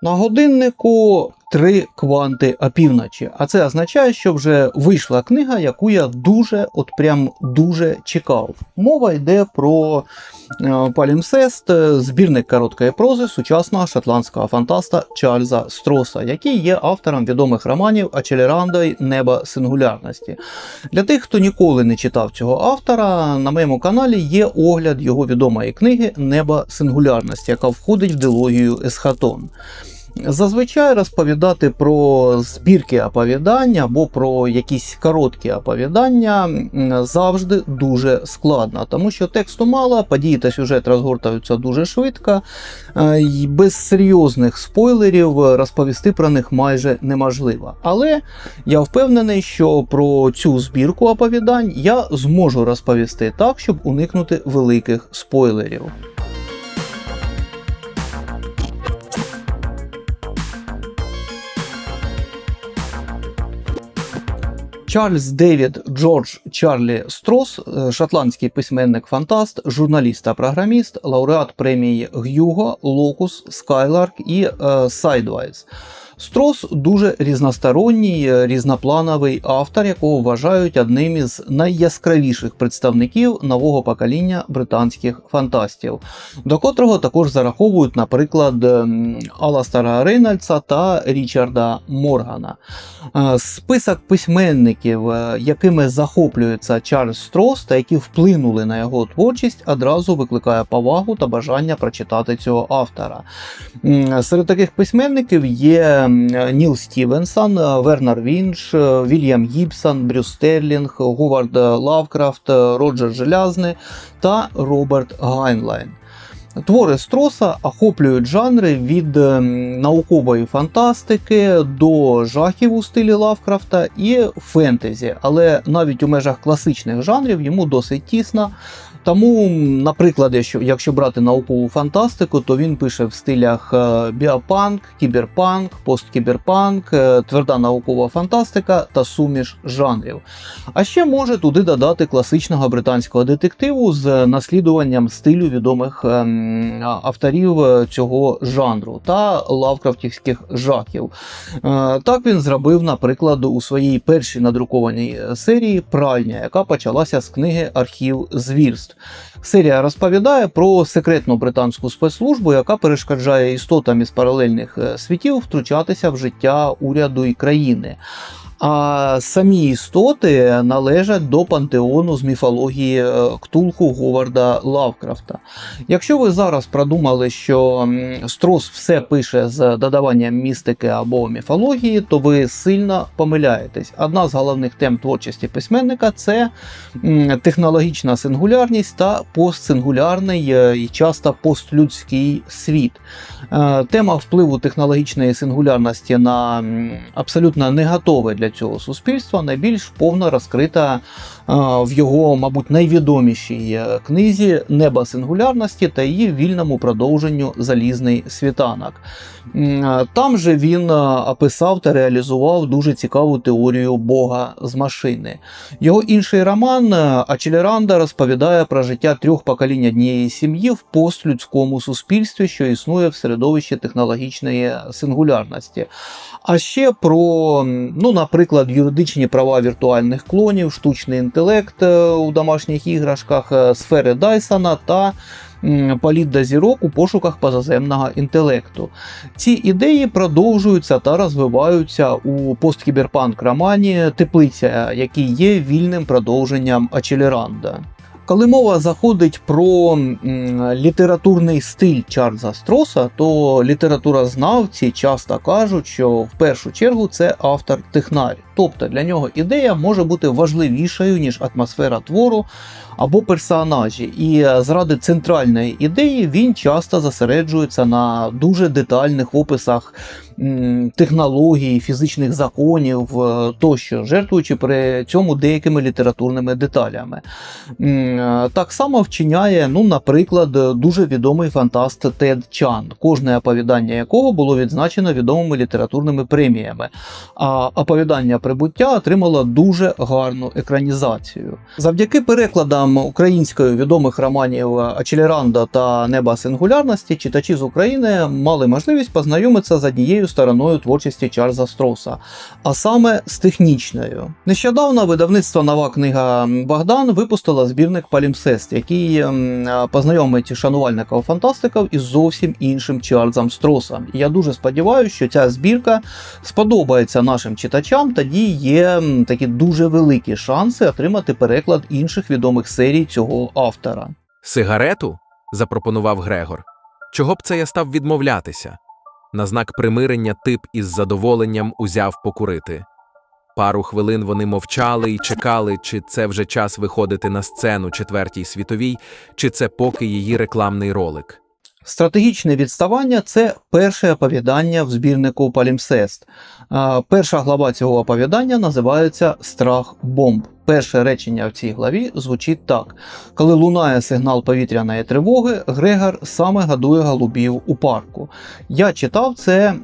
На годиннику три кванти опівночі. А це означає, що вже вийшла книга, яку я дуже, от прям дуже чекав. Мова йде про е, палімсест, е, збірник короткої прози сучасного шотландського фантаста Чарльза Строса, який є автором відомих романів Ачелеранда Неба сингулярності. Для тих, хто ніколи не читав цього автора, на моєму каналі є огляд його відомої книги Неба сингулярності, яка входить в дилогію Есхатон. Зазвичай розповідати про збірки оповідання або про якісь короткі оповідання завжди дуже складно, тому що тексту мало, події та сюжет розгортаються дуже швидко, е, і без серйозних спойлерів розповісти про них майже неможливо. Але я впевнений, що про цю збірку оповідань я зможу розповісти так, щоб уникнути великих спойлерів. Чарльз Девід Джордж Чарлі Строс, е, шотландський письменник-фантаст, журналіст та програміст, лауреат премії Гюго, Локус, Скайларк і е, Sidewise. Строс дуже різносторонній, е, різноплановий автор, якого вважають одним із найяскравіших представників нового покоління британських фантастів, до котрого також зараховують, наприклад, Аластера Рейнольдса та Річарда Моргана. Е, Список письменників, е, якими захоплюється Чарльз Строс та які вплинули на його творчість, одразу викликає повагу та бажання прочитати цього автора. Серед таких письменників є Ніл Стівенсон, е, Вернер Вінч, е, Вільям Гібсон, Брюс Стерлінг, Говард Лавкрафт, е, Роджер Желязний та Роберт Гайнлайн. Твори Строса охоплюють жанри від ем, наукової фантастики до жахів у стилі Лавкрафта і фентезі, але навіть у межах класичних жанрів йому досить тісно. Тому, наприклад, якщо, якщо брати наукову фантастику, то він пише в стилях е, біопанк, кіберпанк, посткіберпанк, е, тверда наукова фантастика та суміш жанрів. А ще може туди додати класичного британського детективу з наслідуванням стилю відомих ем, авторів е, цього жанру та лавкрафтівських жахів. Е, Так він зробив, наприклад, у своїй першій надрукованій серії Пральня, яка почалася з книги Архів звірств. Серія розповідає про секретну британську спецслужбу, яка перешкоджає істотам із паралельних е, світів втручатися в життя уряду і країни. А самі істоти належать до пантеону з міфології е, Ктулху Говарда Лавкрафта. Якщо ви зараз продумали, що Строс все пише з додаванням містики або міфології, то ви сильно помиляєтесь. Одна з головних тем творчості письменника це технологічна сингулярність та постсингулярний е, і часто постлюдський світ. Е, Тема впливу технологічної сингулярності на абсолютно не готове для цього суспільства найбільш повно розкрита в його, мабуть, найвідомішій книзі Неба сингулярності та її вільному продовженню Залізний світанок. Там же він описав та реалізував дуже цікаву теорію Бога з машини. Його інший роман Ачелеранда розповідає про життя трьох поколінь однієї сім'ї в постлюдському суспільстві, що існує в середовищі технологічної сингулярності. А ще про, ну, наприклад, юридичні права віртуальних клонів, штучний інтелект е, у домашніх іграшках, е, сфери Дайсона та політ до зірок у пошуках позаземного інтелекту. Ці ідеї продовжуються та розвиваються у посткіберпанк романі Теплиця, який є вільним продовженням Ачелеранда. Коли мова заходить про м, літературний стиль Чарльза Строса, то літературознавці часто кажуть, що в першу чергу це автор технарь. Тобто для нього ідея може бути важливішою, ніж атмосфера твору або персонажі. І е, заради центральної ідеї він часто зосереджується на дуже детальних описах технологій, фізичних законів е, тощо, жертвуючи при цьому деякими літературними деталями. Е, так само вчиняє, ну, наприклад, дуже відомий фантаст Тед Чан, кожне оповідання якого було відзначено відомими літературними преміями. А оповідання прибуття отримало дуже гарну екранізацію. Завдяки перекладам українською відомих романів Ачелеранда та Неба сингулярності читачі з України мали можливість познайомитися з однією стороною творчості Чарльза Строса, а саме з технічною. Нещодавно видавництво Нова книга Богдан випустило збірник Палімсест, який ем, познайомить шанувальників фантастиків із зовсім іншим Чарльзом Стросом. І я дуже сподіваюся, що ця збірка сподобається нашим читачам. Тоді є такі дуже великі шанси отримати переклад інших відомих серій цього автора. Сигарету? запропонував Грегор. Чого б це я став відмовлятися? На знак примирення тип із задоволенням узяв покурити. Пару хвилин вони мовчали і чекали, чи це вже час виходити на сцену четвертій світовій, чи це поки її рекламний ролик. Стратегічне відставання це перше оповідання в збірнику Палімсест. Перша глава цього оповідання називається Страх бомб. Перше речення в цій главі звучить так: коли лунає сигнал повітряної тривоги, Грегор саме гадує голубів у парку. Я читав це,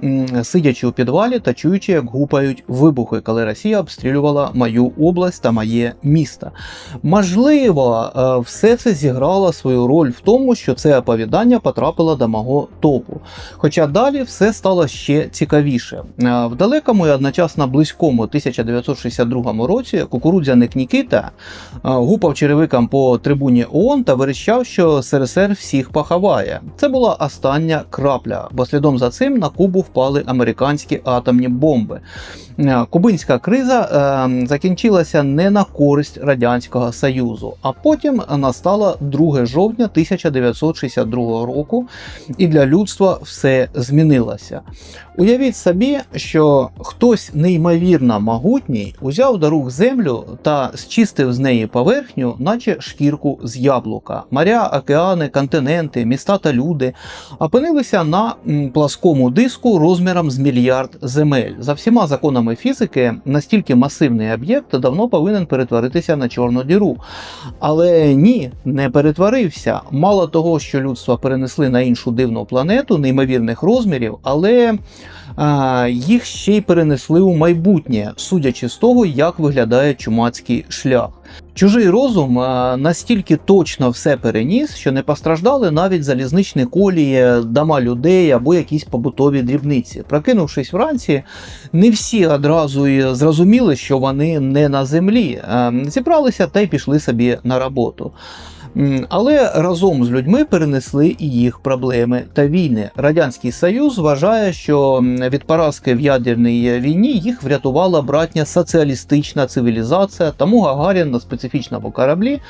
сидячи у підвалі та чуючи, як гупають вибухи, коли Росія обстрілювала мою область та моє місто. Можливо, е, все це зіграло свою роль в тому, що це оповідання потрапило до мого топу. Хоча далі все стало ще цікавіше. Е, В далекому і одночасно близькому 1962 році кукурудзяник Е, гупав черевиком по трибуні ООН та верещав, що СРСР всіх поховає. Це була остання крапля, бо слідом за цим на Кубу впали американські атомні бомби. Кубинська криза закінчилася не на користь Радянського Союзу, а потім настала 2 жовтня 1962 року, і для людства все змінилося. Уявіть собі, що хтось неймовірно могутній узяв до рук землю та зчистив з неї поверхню, наче шкірку з яблука. Моря, океани, континенти, міста та люди опинилися на пласкому диску розміром з мільярд земель. За всіма законами фізики, настільки масивний об'єкт давно повинен перетворитися на чорну діру. Але ні, не перетворився. Мало того, що людство перенесли на іншу дивну планету неймовірних розмірів, але їх ще й перенесли у майбутнє, судячи з того, як виглядає чумацький шлях. Чужий розум настільки точно все переніс, що не постраждали навіть залізничні колії, дома людей або якісь побутові дрібниці. Прокинувшись вранці, не всі одразу і зрозуміли, що вони не на землі. Зібралися та й пішли собі на роботу. Але разом з людьми перенесли і їх проблеми та війни. Радянський Союз вважає, що від поразки в ядерній війні їх врятувала братня соціалістична цивілізація, тому Гагарін на специфічному кораблі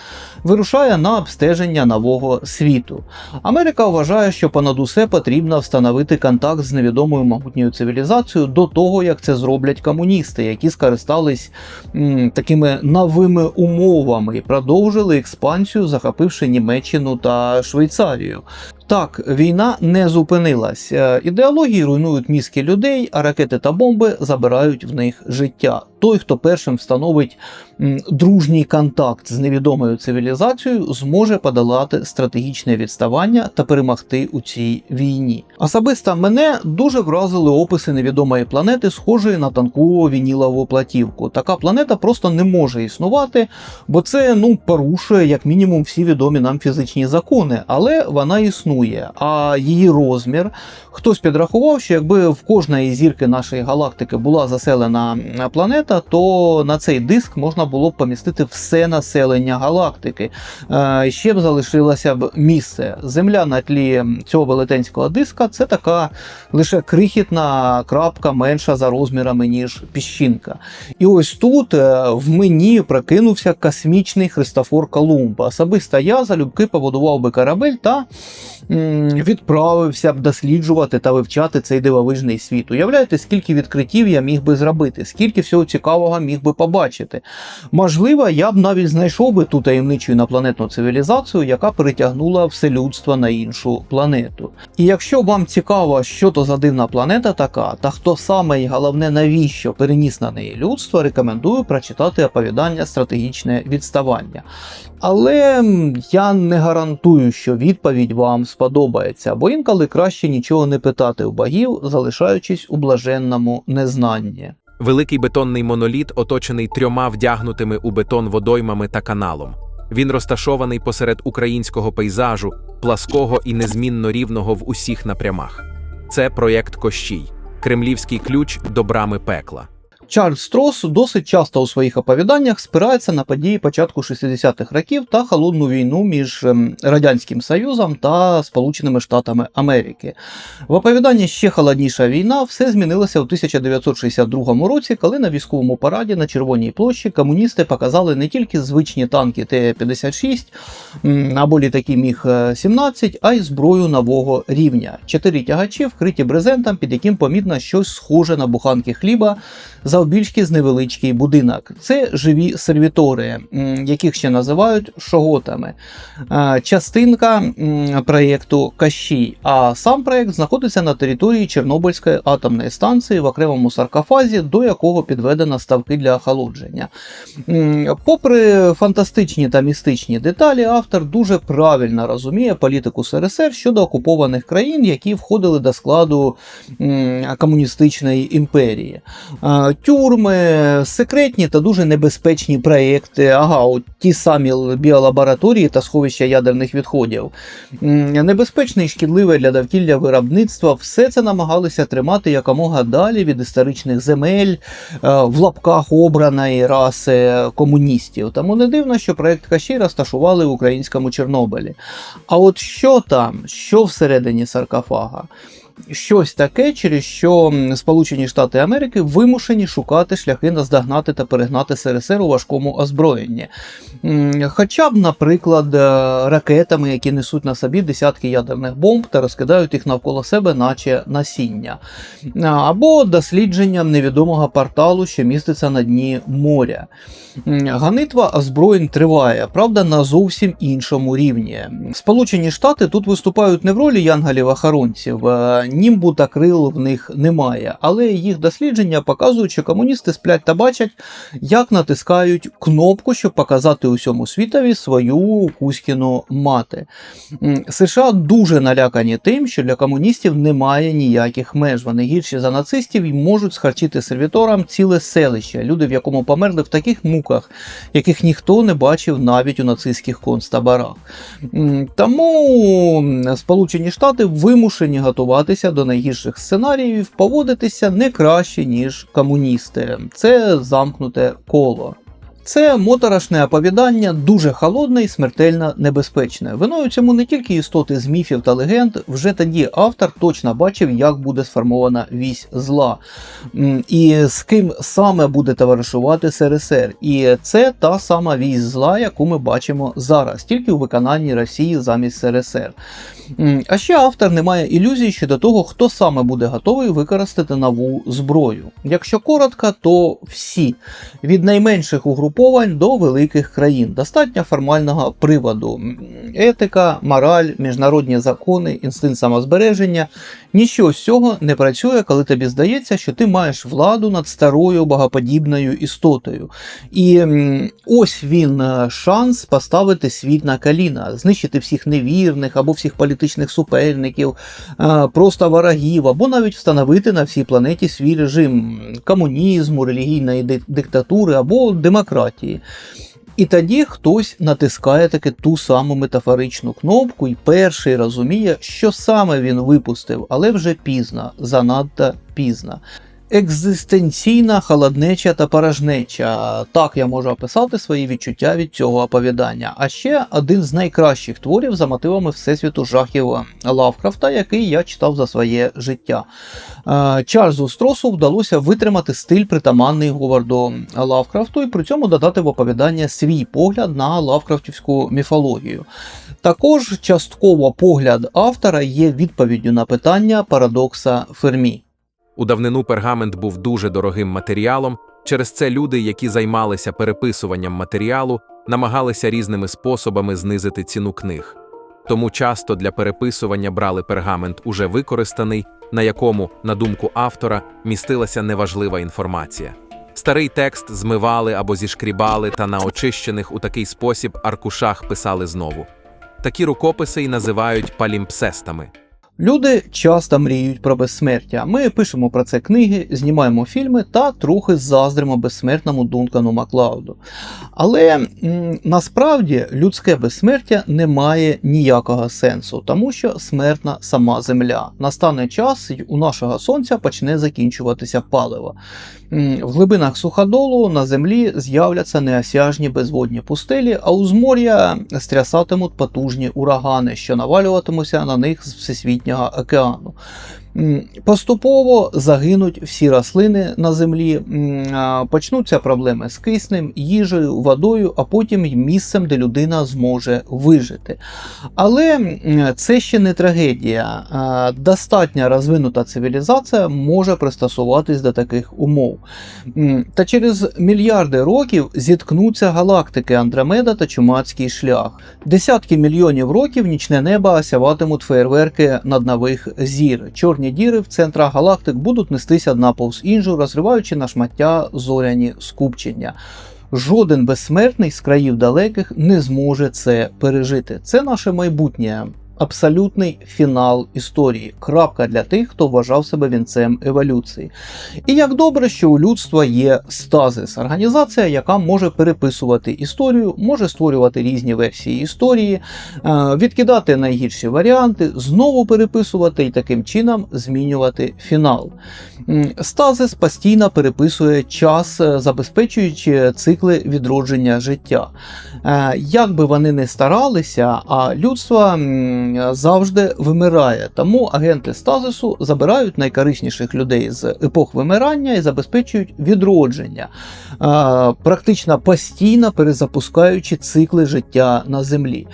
вирушає на обстеження нового світу. Америка вважає, що понад усе потрібно встановити контакт з невідомою могутньою цивілізацією до того, як це зроблять комуністи, які скористались м, такими новими умовами і продовжили експансію, захопивши Німеччину та Швейцарію. Так, війна не зупинилась. Е, Ідеології руйнують мізки людей, а ракети та бомби забирають в них життя. Той, хто першим встановить дружній контакт з невідомою цивілізацією, зможе подолати стратегічне відставання та перемогти у цій війні. Особисто мене дуже вразили описи невідомої планети, схожої на танку вінілову платівку. Така планета просто не може існувати, бо це ну порушує як мінімум всі відомі нам фізичні закони, але вона існує. А її розмір хтось підрахував, що якби в кожної зірки нашої галактики була заселена планета, то на цей диск можна було б помістити все населення галактики. Е, Ще б залишилося б місце. Земля на тлі цього велетенського диска це така лише крихітна крапка менша за розмірами, ніж піщинка. І ось тут е, в мені прокинувся космічний Христофор Колумб. Особисто я залюбки побудував би корабель та відправився б досліджувати та вивчати цей дивовижний світ. Уявляєте, скільки відкриттів я міг би зробити, скільки всього цікавого міг би побачити. Можливо, я б навіть знайшов би ту таємничу інопланетну цивілізацію, яка перетягнула все людство на іншу планету. І якщо вам цікаво, що то за дивна планета така, та хто саме і головне навіщо переніс на неї людство, рекомендую прочитати оповідання Стратегічне відставання. Але я не гарантую, що відповідь вам сподобається, бо інколи краще нічого не питати у богів, залишаючись у блаженному незнанні. Великий бетонний моноліт оточений трьома вдягнутими у бетон водоймами та каналом. Він розташований посеред українського пейзажу, плаского і незмінно рівного в усіх напрямах. Це проєкт Кощій, кремлівський ключ до брами пекла. Чарльз Строс досить часто у своїх оповіданнях спирається на події початку 60-х років та холодну війну між ем, Радянським Союзом та Сполученими Штатами Америки. В оповіданні ще холодніша війна все змінилося у 1962 році, коли на військовому параді на Червоній площі комуністи показали не тільки звичні танки Т-56 або літаки Міг-17, а й зброю нового рівня. Чотири тягачі вкриті брезентом, під яким помітно щось схоже на буханки хліба завбільшки з невеличкий будинок. Це живі сервітори, яких ще називають шоготами. Частинка проєкту Кащій, а сам проєкт знаходиться на території Чорнобильської атомної станції в окремому саркофазі, до якого підведено ставки для охолодження. Попри фантастичні та містичні деталі, автор дуже правильно розуміє політику СРСР щодо окупованих країн, які входили до складу комуністичної імперії. Тюрми, секретні та дуже небезпечні проєкти, ага, от ті самі біолабораторії та сховища ядерних відходів. Небезпечне і шкідливе для довкілля виробництва, все це намагалися тримати якомога далі від історичних земель е, в лапках обраної раси комуністів. Тому не дивно, що проєкт Кащій розташували в українському Чорнобилі. А от що там, що всередині саркофага? Щось таке, через що Сполучені Штати Америки вимушені шукати шляхи наздогнати та перегнати СРСР у важкому озброєнні. Хоча б, наприклад, е, ракетами, які несуть на собі десятки ядерних бомб та розкидають їх навколо себе, наче насіння, або дослідженням невідомого порталу, що міститься на дні моря. Ганитва озброєнь триває, правда, на зовсім іншому рівні. Сполучені Штати тут виступають не в ролі янголів-охоронців, е, німбу та крил в них немає, але їх дослідження показують, що комуністи сплять та бачать, як натискають кнопку, щоб показати усьому світові свою Кузькіну мати. США дуже налякані тим, що для комуністів немає ніяких меж. Вони гірші за нацистів і можуть схарчити сервіторам ціле селище, люди, в якому померли в таких муках, яких ніхто не бачив навіть у нацистських концтаборах. Тому Сполучені Штати вимушені готуватися до найгірших сценаріїв, поводитися не краще, ніж комуністи. Це замкнуте коло. Це моторошне оповідання, дуже холодне і смертельно небезпечне. Виною цьому не тільки істоти з міфів та легенд, вже тоді автор точно бачив, як буде сформована вісь зла, і з ким саме буде товаришувати СРСР. І це та сама вісь зла, яку ми бачимо зараз, тільки у виконанні Росії замість СРСР. А ще автор не має ілюзій щодо того, хто саме буде готовий використати нову зброю. Якщо коротко, то всі від найменших угруповань до великих країн. Достатньо формального приводу: етика, мораль, міжнародні закони, інстинкт самозбереження. Ніщо з цього не працює, коли тобі здається, що ти маєш владу над старою богоподібною істотою. І ось він е, шанс поставити світ на коліна, знищити всіх невірних або всіх політичних суперників, е, просто ворогів, або навіть встановити на всій планеті свій режим комунізму, релігійної диктатури або демократії. І тоді хтось натискає таки ту саму метафоричну кнопку і перший розуміє, що саме він випустив, але вже пізно, занадто пізно. Екзистенційна холоднеча та порожнеча. Так я можу описати свої відчуття від цього оповідання. А ще один з найкращих творів за мотивами Всесвіту жахів Лавкрафта, який я читав за своє життя. Е, Чарльзу Стросу вдалося витримати стиль притаманний Говарду Лавкрафту і при цьому додати в оповідання свій погляд на лавкрафтівську міфологію. Також частково погляд автора є відповіддю на питання парадокса Фермі. У давнину пергамент був дуже дорогим матеріалом, через це люди, які займалися переписуванням матеріалу, намагалися різними способами знизити ціну книг. Тому часто для переписування брали пергамент уже використаний, на якому, на думку автора, містилася неважлива інформація. Старий текст змивали або зішкрібали та на очищених у такий спосіб аркушах писали знову. Такі рукописи й називають палімпсестами. Люди часто мріють про безсмертя. Ми пишемо про це книги, знімаємо фільми та трохи заздримо безсмертному Дункану Маклауду. Але насправді людське безсмертя не має ніякого сенсу, тому що смертна сама земля. Настане час, і у нашого сонця почне закінчуватися паливо. В глибинах суходолу на землі з'являться неосяжні безводні пустелі, а узмор'я стрясатимуть потужні урагани, що навалюватимуться на них з всесвітнього океану. Поступово загинуть всі рослини на землі, почнуться проблеми з киснем, їжею, водою, а потім й місцем, де людина зможе вижити. Але це ще не трагедія. А, Достатньо розвинута цивілізація може пристосуватись до таких умов. Та через мільярди років зіткнуться галактики Андромеда та Чумацький шлях. Десятки мільйонів років нічне небо осяватимуть фейерверки над нових зір. Чорні діри в центрах галактик будуть нестись одна повз іншу, розриваючи на шмаття зоряні скупчення. Жоден безсмертний з країв далеких не зможе це пережити. Це наше майбутнє. Абсолютний фінал історії. Крапка для тих, хто вважав себе вінцем еволюції. І як добре, що у людства є стазис, організація, яка може переписувати історію, може створювати різні версії історії, е, відкидати найгірші варіанти, знову переписувати і таким чином змінювати фінал. Стазис постійно переписує час, е, забезпечуючи цикли відродження життя. Е, Як би вони не старалися, а людство завжди вимирає. Тому агенти стазису забирають найкорисніших людей з епох вимирання і забезпечують відродження, практично постійно перезапускаючи цикли життя на землі.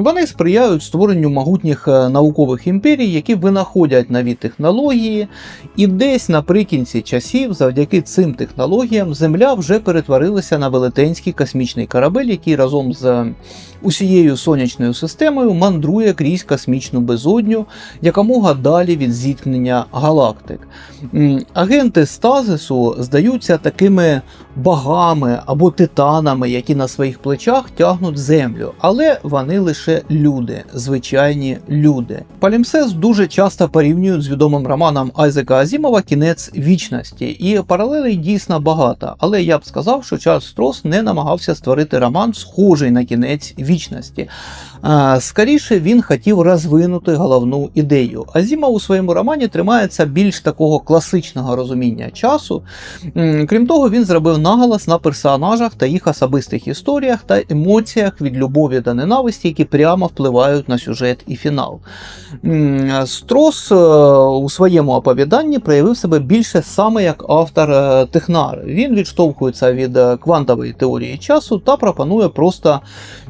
Вони сприяють створенню могутніх е, наукових імперій, які винаходять нові технології, і десь наприкінці часів, завдяки цим технологіям, Земля вже перетворилася на велетенський космічний корабель, який разом з усією сонячною системою мандрує крізь космічну безодню якомога далі від зіткнення галактик. Агенти стазису здаються такими богами або титанами, які на своїх плечах тягнуть землю, але вони лише люди, звичайні люди. Палімсес дуже часто порівнюють з відомим романом Айзека Азімова Кінець вічності, і паралелей дійсно багато. Але я б сказав, що Чарльз Строс не намагався створити роман, схожий на кінець вічності. Скоріше він хотів розвинути головну ідею. Азімов у своєму романі тримається більш такого класичного розуміння часу. Крім того, він зробив наголос на персонажах та їх особистих історіях та емоціях від любові до ненависті, які прямо впливають на сюжет і фінал. Строс е, у своєму оповіданні проявив себе більше саме як автор е, Технар. Він відштовхується від е, квантової теорії часу та пропонує просто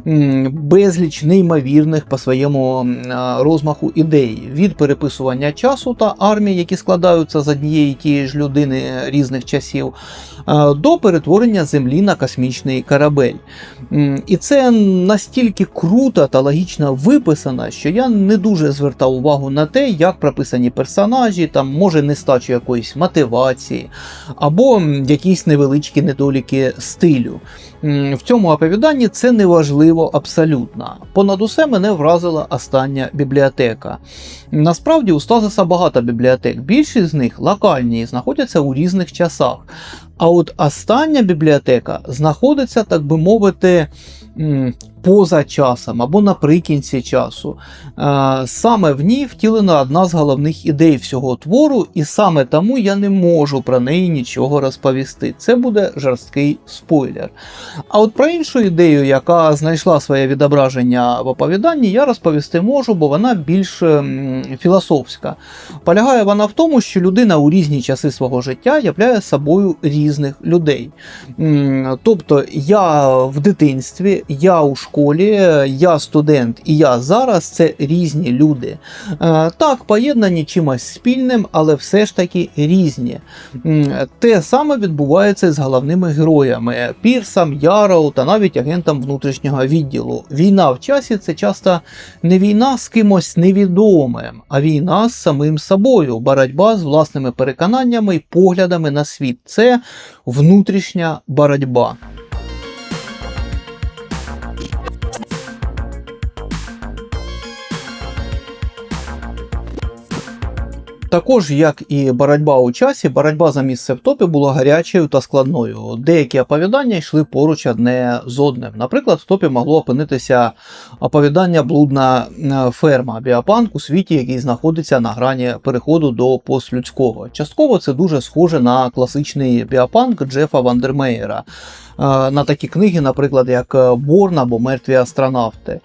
м, безліч неймовірних по своєму розмаху ідей. Від переписування часу та армій, які складаються з однієї тієї ж людини різних часів, до перетворення Землі на космічний корабель. І це настільки круто та логічно виписано, що я не дуже звертав увагу на те, як прописані персонажі, там може нестачу якоїсь мотивації, або якісь невеличкі недоліки стилю. В цьому оповіданні це не важливо абсолютно. Понад усе мене вразила остання бібліотека. Насправді у Стазиса багато бібліотек, більшість з них локальні і знаходяться у різних часах. А от остання бібліотека знаходиться, так би мовити, поза часом або наприкінці часу. Е, Саме в ній втілена одна з головних ідей всього твору, і саме тому я не можу про неї нічого розповісти. Це буде жорсткий спойлер. А от про іншу ідею, яка знайшла своє відображення в оповіданні, я розповісти можу, бо вона більш ем, філософська. Полягає вона в тому, що людина у різні часи свого життя являє собою різних людей. Тобто я в дитинстві, я у школі, я студент і я зараз це різні люди. Е, Так, поєднані чимось спільним, але все ж таки різні. Те саме відбувається з головними героями Пірсом, Яроу та навіть агентом внутрішнього відділу. Війна в часі це часто не війна з кимось невідомим, а війна з самим собою, боротьба з власними переконаннями і поглядами на світ. Це внутрішня боротьба. Також, як і боротьба у часі, боротьба за місце в топі була гарячою та складною. Деякі оповідання йшли поруч одне з одним. Наприклад, в топі могло опинитися оповідання Блудна е, ферма біопанк у світі, який знаходиться на грані переходу до постлюдського. Частково це дуже схоже на класичний біопанк Джефа Вандермеєра. Е, На такі книги, наприклад, як е, Борн або Мертві астронавти.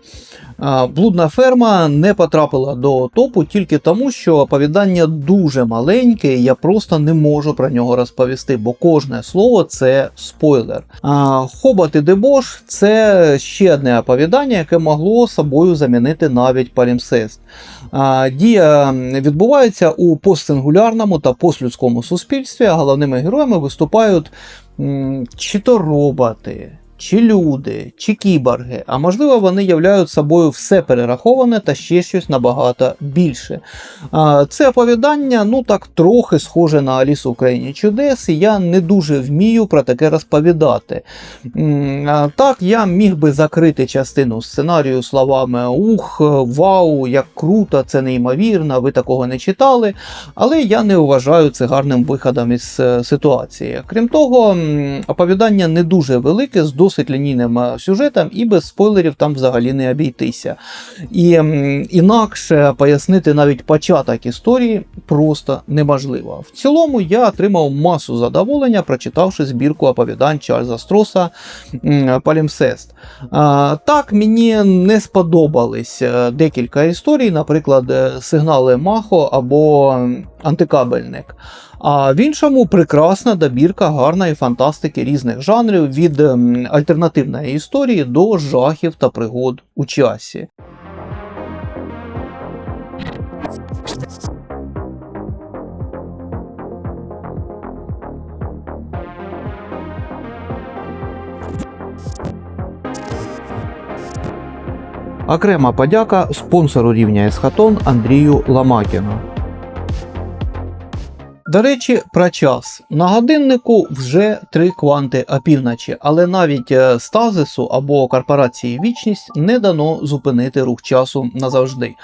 Е, Блудна ферма не потрапила до топу тільки тому, що оповідання дуже маленьке, і я просто не можу про нього розповісти, бо кожне слово це спойлер. Хобот і Дебош це ще одне оповідання, яке могло собою замінити навіть палімсест. Дія відбувається у постсингулярному та постлюдському суспільстві, а головними героями виступають чи то роботи, чи люди, чи кіборги, а можливо, вони являють собою все перераховане та ще щось набагато більше. Це оповідання, ну так трохи схоже на Алісу в чудес, і я не дуже вмію про таке розповідати. Так, я міг би закрити частину сценарію словами Ух, вау, як круто, це неймовірно, ви такого не читали. Але я не вважаю це гарним виходом із е, ситуації. Крім того, оповідання не дуже велике, з досить лінійним е, сюжетом, і без спойлерів там взагалі не обійтися. І інакше пояснити навіть початок історії просто неможливо. В цілому я отримав масу задоволення, прочитавши збірку оповідань Чарльза Строса Палімсест. Так, мені не сподобались е, декілька історій, наприклад, е, сигнали Махо або антикабельник. А в іншому прекрасна добірка гарної фантастики різних жанрів від ем, альтернативної історії до жахів та пригод у часі. Окрема подяка спонсору рівня Есхатон Андрію Ламакіну. До речі, про час. На годиннику вже три кванти опівночі, але навіть е, стазису або корпорації Вічність не дано зупинити рух часу назавжди.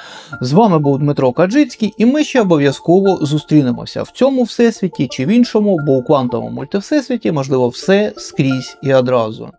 З вами був Дмитро Каджицький, і ми ще обов'язково зустрінемося в цьому всесвіті чи в іншому, бо у квантовому мультивсесвіті можливо все скрізь і одразу.